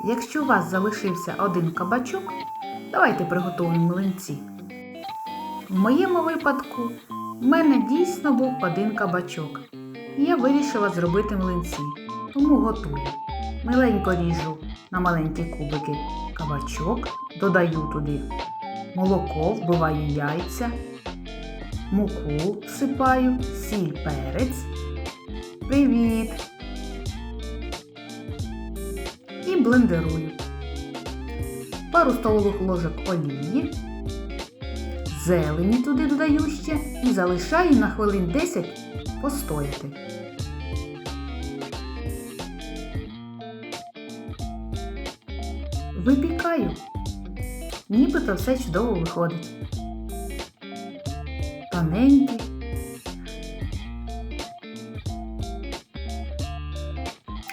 Якщо у вас залишився один кабачок, давайте приготуємо млинці. В моєму випадку в мене дійсно був один кабачок. Я вирішила зробити млинці, тому готую. Миленько ріжу на маленькі кубики кабачок, додаю туди молоко, вбиваю яйця, муку всипаю, сіль, перець. Привіт! Блендерую. Пару столових ложок олії, зелені туди додаю ще і залишаю на хвилин 10 постояти. Випікаю. Нібито все чудово виходить. Тоненькі.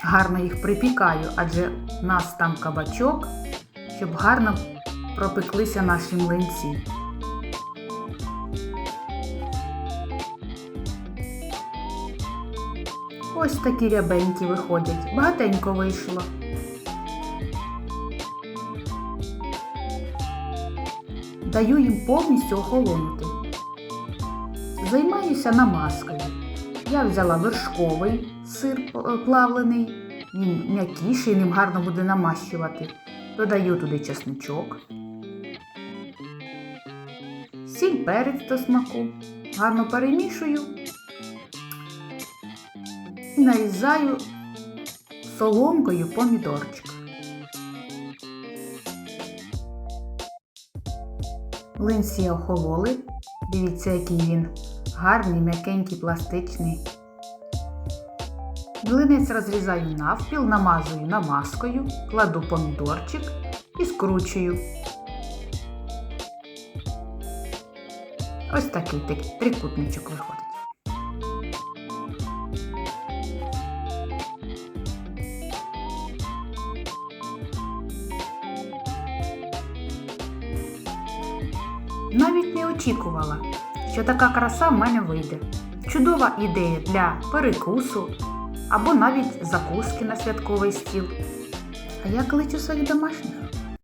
Гарно їх припікаю, адже в нас там кабачок, щоб гарно пропеклися наші млинці. Ось такі рябенькі виходять. Багатенько вийшло. Даю їм повністю охолонути. Займаюся намазкою. Я взяла вершковий сир е, плавлений, він м'якіший, ним гарно буде намащувати. Додаю туди чесничок, сіль перець до смаку, гарно перемішую і нарізаю соломкою помідорчик. Млинці охололи. Дивіться, який він гарний, м'якенький, пластичний. Млинець розрізаю навпіл, намазую намазкою, кладу помідорчик і скручую. Ось такий тик- трикутничок виходить. Навіть не очікувала, що така краса в мене вийде. Чудова ідея для перекусу або навіть закуски на святковий стіл. А я кличу своїх домашніх.